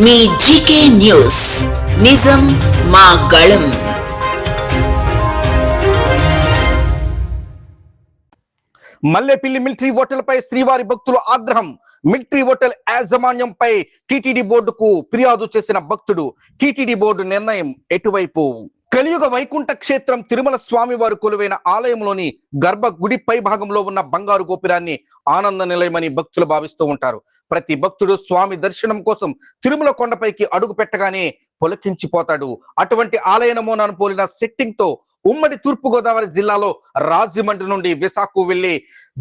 మీ GK news. నిజం మా గళం. మల్లెపిల్లి మిలిటరీ ఓటర్లపై శ్రీవారి భక్తుల ఆగ్రహం. మిలిటరీ హోటల్ యాజమాన్యంపై టిటిడి బోర్డుకు ఫిర్యాదు చేసిన భక్తుడు. టిటిడి బోర్డు నిర్ణయం ఎటువైపు? కలియుగ వైకుంఠ క్షేత్రం తిరుమల స్వామి వారు కొలువైన ఆలయంలోని గర్భ గుడి పై భాగంలో ఉన్న బంగారు గోపురాన్ని ఆనంద నిలయమని భక్తులు భావిస్తూ ఉంటారు. ప్రతి భక్తుడు స్వామి దర్శనం కోసం తిరుమల కొండపైకి అడుగు పెట్టగానే పొలకించిపోతాడు. అటువంటి ఆలయ నమూనాను పోలిన సెట్టింగ్తో ఉమ్మడి తూర్పుగోదావరి జిల్లాలో రాజమండ్రి నుండి విశాఖకు వెళ్ళి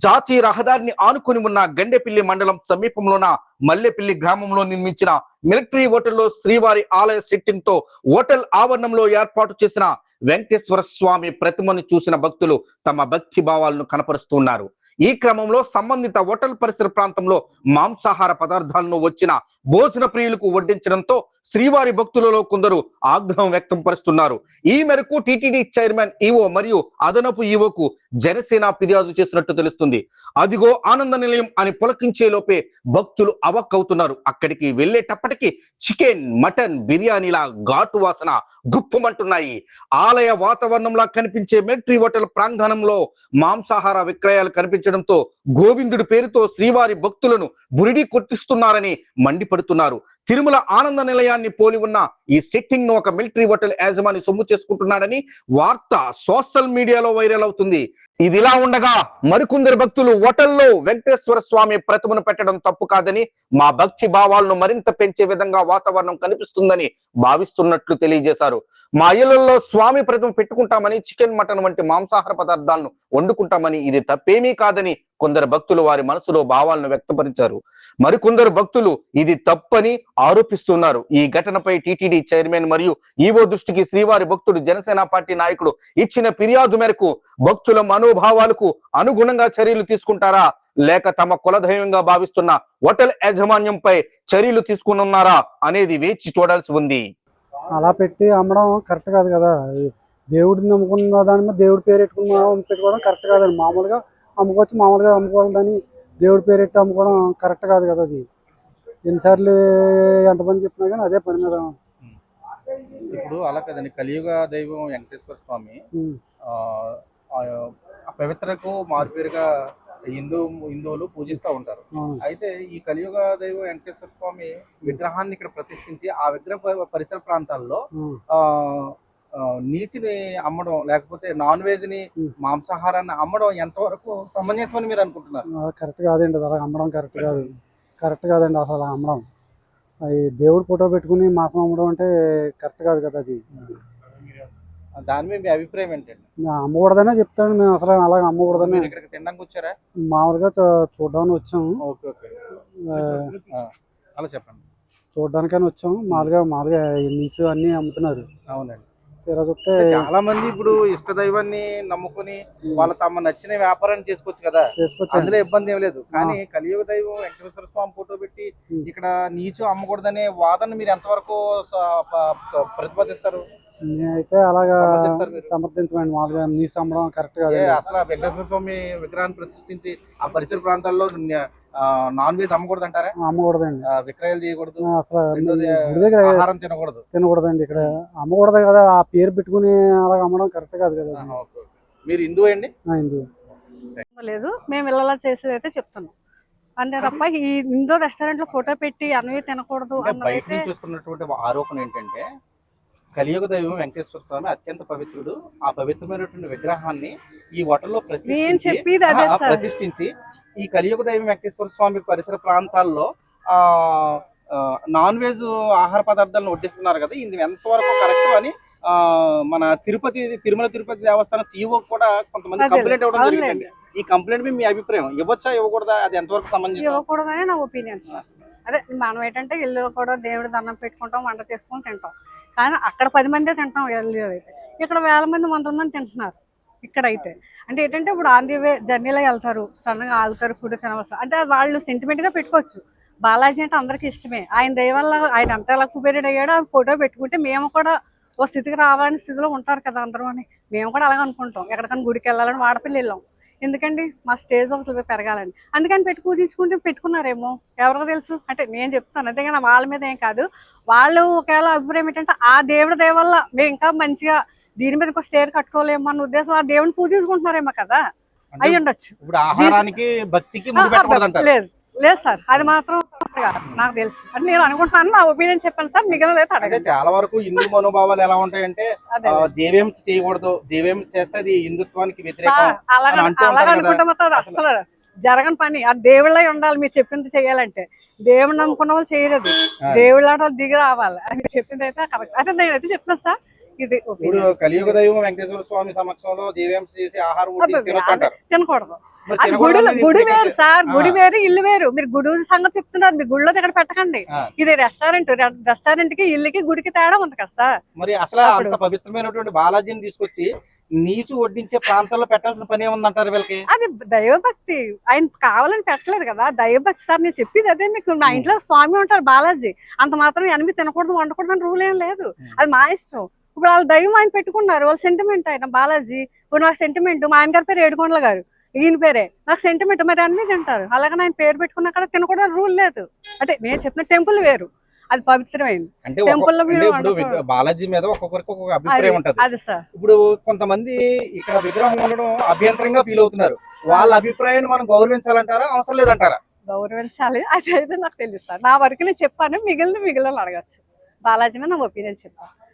జాతీయ రహదారిని ఆనుకుని ఉన్న గండెపిల్లి మండలం సమీపంలోన మల్లెపిల్లి గ్రామంలో నిర్మించిన మిలిటరీ హోటల్లో శ్రీవారి ఆలయ సెట్టింగ్తో హోటల్ ఆవరణంలో ఏర్పాటు చేసిన వెంకటేశ్వర స్వామి ప్రతిమను చూసిన భక్తులు తమ భక్తి భావాలను కనపరుస్తున్నారు ఈ క్రమంలో సంబంధిత హోటల్ పరిసర ప్రాంతంలో మాంసాహార పదార్థాలను వచ్చిన భోజన ప్రియులకు వడ్డించడంతో శ్రీవారి భక్తులలో కొందరు ఆగ్రహం వ్యక్తం పరుస్తున్నారు. ఈ మేరకు టిటిడి చైర్మన్ ఈవో మరియు అదనపు ఈవోకు జనసేన ఫిర్యాదు చేసినట్టు తెలుస్తుంది. అదిగో ఆనంద నిలయం అని పులకించే లోపే భక్తులు అవక్కవుతున్నారు. అక్కడికి వెళ్ళేటప్పటికి చికెన్ మటన్ బిర్యానీల ఘాటు వాసన గుప్పమంటున్నాయి. ఆలయ వాతావరణంలా కనిపించే మిలిటరీ హోటల్ ప్రాంగణంలో మాంసాహార విక్రయాలు కనిపించడంతో గోవిందుడి పేరుతో శ్రీవారి భక్తులను బురిడి కొట్టిస్తున్నారని మండిపడుతున్నారు. తిరుమల ఆనంద నిలయాన్ని పోలి ఉన్న ఈ సెట్టింగ్ను ఒక మిలిటరీ హోటల్ యాజమాని సొమ్ము చేసుకుంటున్నాడని వార్త సోషల్ మీడియాలో వైరల్ అవుతుంది. ఇది ఇలా ఉండగా మరికొందరు భక్తులు హోటల్లో వెంకటేశ్వర స్వామి ప్రతిమను పెట్టడం తప్పు కాదని మా భక్తి భావాలను మరింత పెంచే విధంగా వాతావరణం కనిపిస్తుందని భావిస్తున్నట్లు తెలియజేశారు. మా ఇళ్ళలో స్వామి ప్రతిమ పెట్టుకుంటామని చికెన్ మటన్ వంటి మాంసాహార పదార్థాలను వండుకుంటామని ఇది తప్పేమీ కాదని కొందరు భక్తులు వారి మనసులో భావాలను వ్యక్తపరిచారు. మరికొందరు భక్తులు ఇది తప్పని ఆరోపిస్తున్నారు. ఈ ఘటనపై టిటిడి చైర్మన్ మరియు ఈవో దృష్టికి శ్రీవారి భక్తుడు జనసేన పార్టీ నాయకుడు ఇచ్చిన ఫిర్యాదు మేరకు భక్తుల మనోభావాలకు అనుగుణంగా చర్యలు తీసుకుంటారా? లేక తమ కులదైవంగా భావిస్తున్న హోటల్ యాజమాన్యంపై చర్యలు తీసుకున్నారా అనేది వేచి చూడాల్సి ఉంది. అలా పెట్టి అమ్మడం కరెక్ట్ కాదు కదా. దేవుడిని నమ్ముకున్న దాని మీద దేవుడి పేరు పెట్టుకున్న పెట్టుకోవడం కరెక్ట్ కాదండి. మామూలుగా అమ్ముకోవచ్చు మామూలుగా అమ్ముకోవాలి కానీ దేవుడి పేరు పెట్టి అమ్ముకోవడం కరెక్ట్ కాదు కదా అది. ఎన్నిసార్లు ఎంతమంది చెప్పినా కానీ అదే పని మీద ఇప్పుడు అలా కదండి కలియుగ దైవం వెంకటేశ్వర స్వామి పవిత్రకు మారుపేరుగా హిందూ హిందువులు పూజిస్తూ ఉంటారు. అయితే ఈ కలియుగ దైవం వెంకటేశ్వర స్వామి విగ్రహాన్ని ఇక్కడ ప్రతిష్ఠించి ఆ విగ్రహ పరిసర ప్రాంతాల్లో నీచిని అమ్మడం లేకపోతే నాన్ వెజ్ని. మాంసాహారాన్ని అమ్మడం ఎంతవరకు సమంజసమని మీరు అనుకుంటున్నారు? కరెక్ట్ కాదండి అలా అమ్మడం కరెక్ట్ కాదు. కరెక్ట్ కాదండి అసలు అమ్మడం. అది దేవుడి ఫోటో పెట్టుకుని మాసం అమ్మడం అంటే కరెక్ట్ కాదు కదా అది. దాని మీద మీ అభిప్రాయం ఏంటండి? అమ్మకూడదనే చెప్తాను మేము అసలు అలాగ అమ్మకూడదని ఇక్కడికి తినడానికి వచ్చారా? మామూలుగా చూడ్డానికి వచ్చాము. Okay okay. అలా చెప్పండి. చూడ్డానికని వచ్చాము మామూలుగా మామూలుగా నీసు అన్ని అమ్ముతున్నారు. అవునండి. చాలా మంది ఇప్పుడు ఇష్ట దైవాన్ని నమ్ముకుని వాళ్ళ తమ నచ్చిన వ్యాపారాన్ని చేసుకోవచ్చు కదా. చేసుకొచ్చాను అందులో ఇబ్బంది ఏం లేదు. కానీ కలియుగ దైవం వెంకటేశ్వర స్వామి ఫోటో పెట్టి. ఇక్కడ నీచు అమ్మకూడదనే వాదన మీరు ఎంతవరకు ప్రతిపాదిస్తారు? నేనైతే అలాగా? సమర్థించమండి. మామూలుగా నీసు అమ్మడం కరెక్ట్ కాదు. ఏ అసలు వెంకటేశ్వర స్వామి విగ్రహాన్ని ప్రతిష్ఠించి ఆ పరిసర ప్రాంతాల్లో న- ఆ, నాన్ వెజ్ అమ్మకూడదు అంటారా అమ్మకూడదండి. విక్రయాలు చేయకూడదు. అసలు దగ్గర ఆహారం తినకూడదు. తినకూడదండి ఇక్కడ. అమ్మకూడదు కదా ఆ పేరు పెట్టుకుని అలాగ అమ్మడం కరెక్ట్ కాదు కదా. మీరు హిందూ అండి? ఆ, హిందూ లేదు. మేము ఇళ్ళలో చేసేది అయితే చెప్తున్నాం. అంతే తప్ప ఈ ఇండో రెస్టారెంట్లో ఫోటో పెట్టి అన్నవి తినకూడదు అంటే బయట చూసుకున్నటువంటి ఆరోపణ ఏంటంటే కలియుగ దైవం వెంకటేశ్వర స్వామి అత్యంత పవిత్రుడు. ఆ పవిత్రమైనటువంటి విగ్రహాన్ని ఈ నేను ప్రతిష్ఠించి ఈ కలియుగ దైవం వెంకటేశ్వర స్వామి పరిసర ప్రాంతాల్లో ఆ నాన్ వెజ్ ఆహార పదార్థాలను వడ్డిస్తున్నారు కదా ఇది ఎంతవరకు కరెక్ట్ అని ఆ, మన తిరుపతి తిరుమల తిరుపతి దేవస్థానం సీఓ కూడా కొంతమంది కంప్లైంట్ ఇవ్వడం అవునులేండి. జరిగింది ఈ కంప్లైంట్ మీ అభిప్రాయం ఇవ్వచ్చా ఇవ్వకూడదా అది ఎంతవరకు సంబంధించి ఇవ్వకూడదనే నా ఒపీనియన్ అదే మనం ఏంటంటే ఇల్లు కూడా దేవుడి దండం పెట్టుకుంటాం వంట చేసుకొని తింటాం. కానీ అక్కడ పది మందే తింటాం ఇల్లు అయితే. ఇక్కడ వేల మంది వందల మంది తింటున్నారు ఇక్కడ అయితే అంటే ఏంటంటే ఇప్పుడు ఆన్ ది వే జర్నీలో వెళ్తారు సన్నగా ఆగుతారు ఫుడ్ తినవచ్చు అంటే వాళ్ళు సెంటిమెంట్గా పెట్టుకోవచ్చు. బాలాజీ అంటే అందరికి ఇష్టమే. ఆయన దయవల్ల ఆయన అంత ఎలా కుబేరుడు అయ్యాడో ఆ ఫోటో పెట్టుకుంటే మేము కూడా ఓ స్థితికి రావాలని స్థితిలో ఉంటారు కదా అందరూ అని. మేము కూడా అలాగే అనుకుంటాం. ఎక్కడికైనా గుడికి వెళ్ళాలని వాడపల్లి వెళ్ళాం. ఎందుకండి? మా స్టేజ్ ఒకటి పెరగాలని. అందుకని పెట్టి పూజించుకుంటే పెట్టుకున్నారేమో? ఎవరికి తెలుసు. అంటే నేను చెప్తాను. అంతేగాని వాళ్ళ మీద ఏం కాదు. వాళ్ళు ఒకవేళ అభిప్రాయం ఏంటంటే ఆ దేవుడి దయ వల్ల మేము ఇంకా మంచిగా దీని మీద ఒక స్టేర్ కట్టుకోలేమో అన్న ఉద్దేశం ఆ దేవుని పూజించుకుంటున్నారేమో కదా? అంటే అయి ఉండొచ్చు ఇప్పుడు ఆహారానికి భక్తికి లేదు. లేదు సార్ అది మాత్రం. నాకు తెలుసు. అని నేను అనుకుంటున్నాను నా ఒపీనియన్ చెప్పాను సార్ మిగిలిన అయితే అంటే అడగండి. చాలా వరకు హిందూ మనోభావాలు ఎలా ఉంటాయంటే అదే. జేవిఎంస్ చేయకూడదు. జేవిఎంస్ చేస్తే అది హిందుత్వానికి వ్యతిరేకం అలాగ అనుకుంటే మాత్రం అది అసలు జరగని పని. ఆ దేవుళ్ళై ఉండాలి మీరు చెప్పింది చేయాలంటే దేవుని నమ్ముకున్న వాళ్ళు చేయలేదు. దేవుళ్ళ వాళ్ళు దిగి రావాలి. అని చెప్పింది అయితే కరెక్ట్ అంటే నేనైతే చెప్తాను సార్ ఇది ఇప్పుడు. కలియుగ దైవం వెంకటేశ్వర స్వామి సమక్షంలో జేవిఎంస్ చేసి ఆహారం తినకూడదు. తినకూడదు గుడి వేరు సార్ గుడి. వేరు ఇల్లు వేరు. మీరు గుడి సంగతి చెప్తున్నారు మీరు గుడిలో దగ్గర పెట్టకండి. ఇది రెస్టారెంట్ రెస్టారెంట్కి ఇల్లుకి గుడికి తేడా ఉంది కదా సార్. మరి అసలు అంత పవిత్రమైనటువంటి బాలాజీని తీసుకొచ్చి నీసు వడ్డించే ప్రాంతాల్లో పెట్టాల్సిన పని ఏముందంటారు వీళ్ళకి? అది దైవభక్తి. ఆయన కావాలని పెట్టలేదు కదా. దైవభక్తి సార్ నేను చెప్పేది అదే మీకు. నా ఇంట్లో స్వామి ఉంటారు బాలాజీ. అంత మాత్రం ఎనిమిది తినకూడదు వండకూడదు అని రూల్ ఏం లేదు. అది మా ఇష్టం. ఇప్పుడు వాళ్ళ దైవం ఆయన పెట్టుకున్నారు. వాళ్ళ సెంటిమెంట్ ఆయన బాలాజీ. ఇప్పుడు నాకు సెంటిమెంట్ మా ఆయన గారి పేరు ఏడుకొండల గారు. ఈయన పేరే. నాకు సెంటిమెంట్ మరి అన్ని తింటారు. అలాగే ఆయన పేరు పెట్టుకున్నా కదా తినకూడదు రూల్ లేదు. అంటే నేను చెప్పిన టెంపుల్ వేరు. అది పవిత్రమైంది. అంటే ఒక్కొక్క- Temple లో అంటే మీరు ఇప్పుడు వండుకో- విగ్ర- బాలాజీ మీద ఒక్కొక్కరికి ఒక్కొక్క అభిప్రాయం ఉంటది. అది సార్. ఇప్పుడు కొంతమంది ఇక్కడ విగ్రహం ఉండడం అభ్యంతరంగా ఫీల్ అవుతున్నారు. వాళ్ళ అభిప్రాయాన్ని మనం గౌరవించాలంటారా? అవసరం లేదంటారా? గౌరవించాలి. అది నాకు తెలుసు సార్. నా వరకు నేను చెప్పాను. మిగిలిన మిగిలిన అడగచ్చు. బాలాజీ మీద నా ఒపీనియన్ చెప్పాను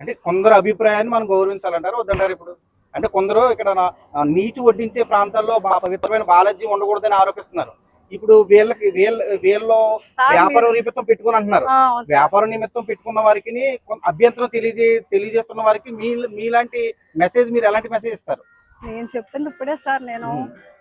అంటే కొందరు అభిప్రాయాన్ని మనం గౌరవించాలంటారు? వద్దంటారు ఇప్పుడు? అంటే కొందరు ఇక్కడ నీచు వడ్డించే ప్రాంతాల్లో పవిత్రమైన బాలాజీ ఉండకూడదని ఆరోపిస్తున్నారు. ఇప్పుడు వీళ్ళకి వీళ్ళ వీళ్ళలో వ్యాపార నిమిత్తం పెట్టుకుని అంటున్నారు. వ్యాపార నిమిత్తం పెట్టుకున్న వారికి అభ్యంతరం తెలియజే తెలియజేస్తున్న వారికి మీ మీలాంటి మెసేజ్ మీరు ఎలాంటి మెసేజ్ ఇస్తారు? నేను చెప్తుంది ఇప్పుడే సార్ నేను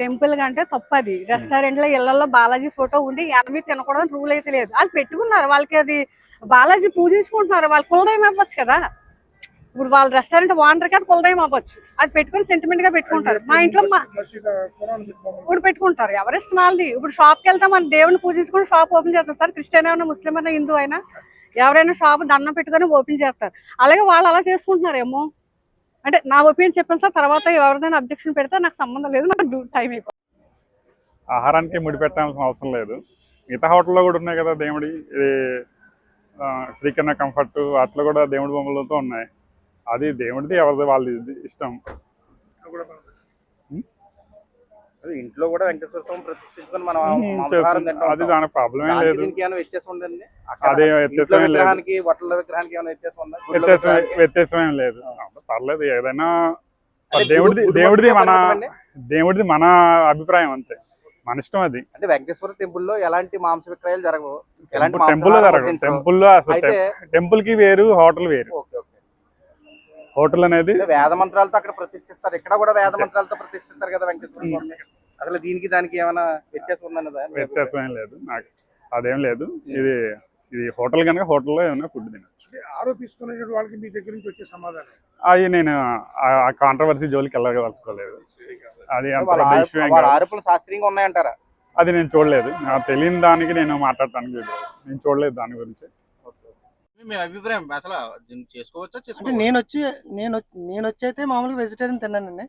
టెంపుల్ కంటే తప్పది. రెస్టారెంట్లో ఇళ్ళలో బాలాజీ ఫోటో ఉండి ఎనభై తినకూడదు రూల్ అయితే లేదు. వాళ్ళు పెట్టుకున్నారు వాళ్ళకి అది బాలాజీ పూజించుకుంటున్నారు వాళ్ళ కులదయం అవ్వచ్చు కదా. ఇప్పుడు వాళ్ళ రెస్టారెంట్ ఓనర్ కదా కులదయం అవ్వచ్చు. అది పెట్టుకుని సెంటిమెంట్గా పెట్టుకుంటారు. మా ఇంట్లో మా ఇప్పుడు పెట్టుకుంటారు. ఎవరిష్టం వాళ్ళది? ఇప్పుడు షాప్కి వెళ్తాం మన దేవుని పూజించుకుని షాప్ ఓపెన్ చేస్తాం. సార్ క్రిస్టియన్ అయినా ముస్లిం అయినా హిందూ అయినా ఎవరైనా షాప్ దండం పెట్టుకొని ఓపెన్ చేస్తారు. అలాగే వాళ్ళు అలా చేసుకుంటున్నారేమో? అంటే నా ఒపీనియన్ చెప్పాను సార్ తర్వాత ఎవరిదైనా అబ్జెక్షన్ పెడితే నాకు సంబంధం లేదు నాకు టైం అయిపోయింది ఆహారానికి ముడిపెట్టాల్సిన అవసరం లేదు. మిగతా హోటల్లో కూడా ఉన్నాయి కదా దేవుడి శ్రీకరణ కంఫర్ట్ అట్లా కూడా దేవుడి బొమ్మలతో ఉన్నాయి. అది దేవుడిది ఎవరిది వాళ్ళది ఇష్టం. అదే ఇంట్లో కూడా వెంకటేశ్వర స్వామి ప్రతిష్ఠించుకొని మనం మాంసాహారం తింటాం అది దానికి ప్రాబ్లం ఏం లేదు. దీనికి ఏమైనా వ్యత్యాసం ఉందండి? అదే వ్యత్యాసం విగ్రహానికి బట్టల విగ్రహానికి ఏమైనా వ్యత్యాసం ఉందా? వ్యత్యాసం? వ్యత్యాసం ఏం లేదు. పర్లేదు ఏదైనా దేవుడిది దేవుడిది మన? దేవుడిది మన అభిప్రాయం అంతే. మన ఇష్టం అది. అంటే వెంకటేశ్వర టెంపుల్లో ఎలాంటి మాంస విక్రయాలు జరగవు. ఎలాంటి టెంపుల్ జరగదు వడ్డించరు. టెంపుల్లో అసలు టెంపుల్కి వేరు హోటల్ వేరు. హోటల్ అనేది వేద మంత్రాలతో అక్కడ ప్రతిష్ఠిస్తారు. ఇక్కడ కూడా వేద మంత్రాలతో ప్రతిష్ఠిస్తారు కదా వెంకటేశ్వర స్వామి. అసలు దీనికి దానికి ఏమైనా వ్యత్యాసం ఉందన్నదా? వ్యత్యాసం ఏం లేదు. నాకు అదేం లేదు. ఇది ఇది హోటల్ కనుక హోటల్లో ఏమైనా ఫుడ్ తినచ్చు. ఆరోపిస్తున్న వాళ్ళకి మీ దగ్గర నుంచి వచ్చే సమాధానం? అది నేను ఆ కాంట్రవర్సీ జోలికి వెళ్ళవలసుకోలేదు అది. ఆరోపణలు శాస్త్రీయంగా ఉన్నాయంటారా? అది నేను చూడలేదు. నాకు తెలియని దానికి నేను మాట్లాడటానికి నేను చూడలేదు దాని గురించి. మీ అభిప్రాయం అసలు చేసుకోవచ్చా అంటే చేసుకోవచ్చా? నేను వచ్చి నేను వచ్చి- నేను వచ్చి అయితే మామూలుగా వెజిటేరియన్ తిన్నానండి.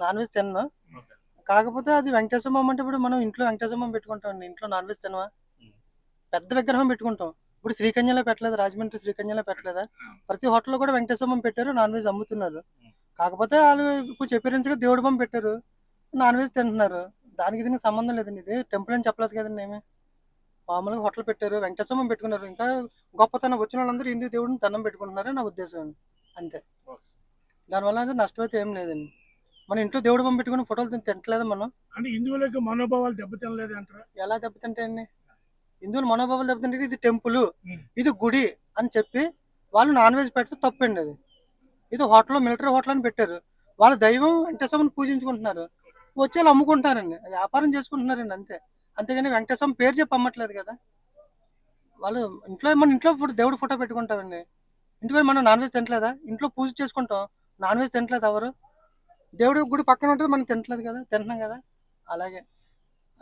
నాన్ వెజ్ తిన్నాను. కాకపోతే అది వెంకటేశ్వర బొమ్మ అంటే ఇప్పుడు మనం ఇంట్లో వెంకటేశ్వర బొమ్మ పెట్టుకుంటాం ఇంట్లో నాన్ వెజ్ తినవా ఉం. పెద్ద విగ్రహం పెట్టుకుంటాం. ఇప్పుడు శ్రీకన్యలో పెట్టలేదు? రాజమండ్రి శ్రీకన్యలో పెట్టలేదా? ప్రతి హోటల్లో కూడా వెంకటేశ్వర బొమ్మ పెట్టారు నాన్ వెజ్ అమ్ముతున్నారు. ఉం. కాకపోతే వాళ్ళు కొంచెం appearance గా దేవుడి బొమ్మ పెట్టారు. నాన్ వెజ్ తింటున్నారు. దానికి దీనికి సంబంధం లేదండి. ఇది టెంపుల్ అని చెప్పలేదు కదండి ఏమి? మామూలుగా హోటల్ పెట్టారు వెంకటేశ్వర పెట్టుకున్నారు. ఇంకా గొప్పతనం వచ్చిన వాళ్ళందరూ హిందూ దేవుడిని దండం పెట్టుకుంటున్నారు నా ఉద్దేశం అండి. అంతే. దానివల్ల అయితే నష్టం అయితే ఏం లేదండి. మన ఇంట్లో దేవుడు బొమ్మ పెట్టుకుని ఫోటోలు తిని తింటలేదు మనం? అంటే హిందువులకు మనోభావాలు దెబ్బతినలేదు అంటారా? ఎలా దెబ్బతింటే అండి? హిందువులు మనోభావాలు దెబ్బతింటే ఇది టెంపుల్. ఇది గుడి అని చెప్పి వాళ్ళు నాన్ వెజ్ పెడితే తప్పండి అది. ఇది హోటల్ మిలిటరీ హోటల్ అని పెట్టారు. వాళ్ళ దైవం వెంకటేశ్వరం పూజించుకుంటున్నారు. వచ్చి వాళ్ళు అమ్ముకుంటున్నారండి. వ్యాపారం చేసుకుంటున్నారండి అంతే. అంతేగాని వెంకటేశ్వరం పేరు చెప్పమ్మట్లేదు కదా. వాళ్ళు ఇంట్లో మన ఇంట్లో ఇప్పుడు దేవుడు ఫోటో పెట్టుకుంటామండి ఇంటికి మనం నాన్ వెజ్ తినలేదా? ఇంట్లో పూజ చేసుకుంటాం. నాన్ వెజ్ తినట్లేదు ఎవరు? దేవుడు గుడి పక్కన ఉంటుంది మనం తినట్లేదు కదా తింటున్నాం కదా. అలాగే.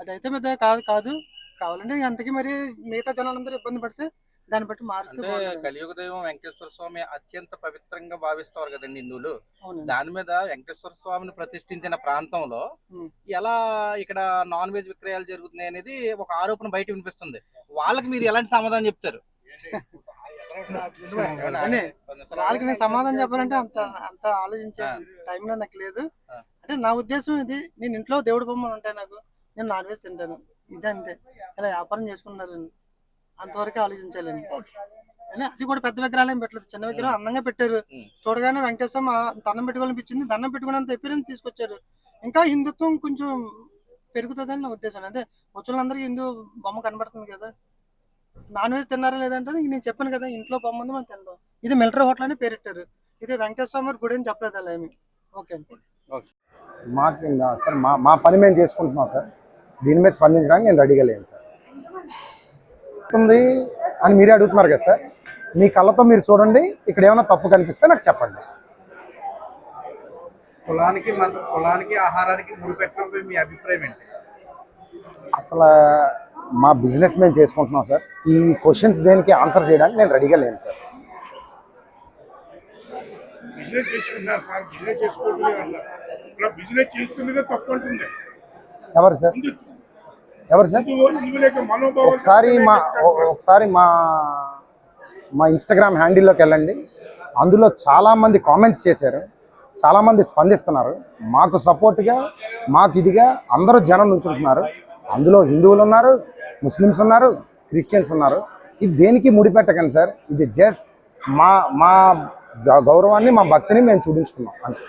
అదైతే మీద కాదు కాదు. కావాలంటే అంతకీ మరి మిగతా జనాలందరూ ఇబ్బంది పడితే దాన్ని బట్టి మారిస్తే. కలియుగ దైవం వెంకటేశ్వర స్వామి అత్యంత పవిత్రంగా భావిస్తారు కదండి హిందువులు దాని మీద వెంకటేశ్వర స్వామిని ప్రతిష్ఠించిన ప్రాంతంలో. ఎలా ఇక్కడ నాన్ వెజ్ విక్రయాలు జరుగుతున్నాయి అనేది ఒక ఆరోపణ బయట వినిపిస్తుంది. వాళ్ళకి మీరు ఎలాంటి సమాధానం చెప్తారు? వాళ్ళకి నేను సమాధానం చెప్పాలంటే అంత అంత ఆలోచించే. టైంలో నాకు లేదు. అంటే నా ఉద్దేశం ఇది నేను ఇంట్లో దేవుడి బొమ్మలు ఉంటాయి నాకు నేను నాన్ వెజ్ తింటాను. ఇదే అంతే ఇలా వ్యాపారం చేసుకున్నారండి అంతవరకు ఆలోచించాలండి అని అది కూడా పెద్ద విగ్రహాలు ఏం పెట్టలేదు. చిన్న విగ్రహం అందంగా పెట్టారు. ఉం. చూడగానే వెంకటేశ్వర దండం పెట్టుకోవాలనిపించింది. దండం పెట్టుకున్నంత ఎపీరియన్స్ తీసుకొచ్చారు. ఇంకా హిందుత్వం కొంచెం పెరుగుతుందని నా ఉద్దేశం. అంటే వచ్చులందరికీ హిందూ బొమ్మ కనబడుతుంది కదా. నాన్ వెజ్ తిన్నారా లేదంటే నేను చెప్పాను కదా ఇంట్లో బొమ్మ ఉంది మనం తింటాం ఇది మిలిటరీ హోటల్ అని పేరెట్టారు ఇది వెంకటేశ్వర గుడి అని చెప్పలేదు అలా ఏమి. ఓకే మాకు సార్ మా మా పని మేము చేసుకుంటున్నాం సార్. దీని మీద స్పందించడానికి నేను రెడీగా లేను సార్. ఉంది అని మీరే అడుగుతున్నారు కదా సార్. మీ కళ్ళతో మీరు చూడండి ఇక్కడ ఏమైనా తప్పు కనిపిస్తే నాకు చెప్పండి. కులానికి కులానికి ఆహారానికి ముడిపెట్టడంపై మీ అభిప్రాయం ఏంటి? అసలు మా బిజినెస్ మేము చేసుకుంటున్నాం సార్. ఈ క్వశ్చన్స్ దేనికి ఆన్సర్ చేయడానికి నేను రెడీగా లేను సార్. బిజినెస్ చేసుకుంటున్నారు సార్ బిజినెస్ చేసుకోవట్లేదు అన్నారు ఇలా బిజినెస్ చేస్తున్నదే తప్పు అంటుంది ఎవరు సార్? ఎవరు సార్? ఒకసారి మా ఒకసారి మా మా ఇన్స్టాగ్రామ్ హ్యాండిల్లోకి వెళ్ళండి. అందులో చాలామంది కామెంట్స్ చేశారు. చాలామంది స్పందిస్తున్నారు. మాకు సపోర్ట్గా మాకు ఇదిగా అందరూ జనం నుంచుంటున్నారు. అందులో హిందువులు ఉన్నారు ముస్లిమ్స్ ఉన్నారు క్రిస్టియన్స్ ఉన్నారు. ఇది దేనికి ముడిపెట్టకండి సార్? ఇది జస్ట్ మా మా గౌరవాన్ని మా భక్తిని మేము చూపించుకున్నాం అంతే.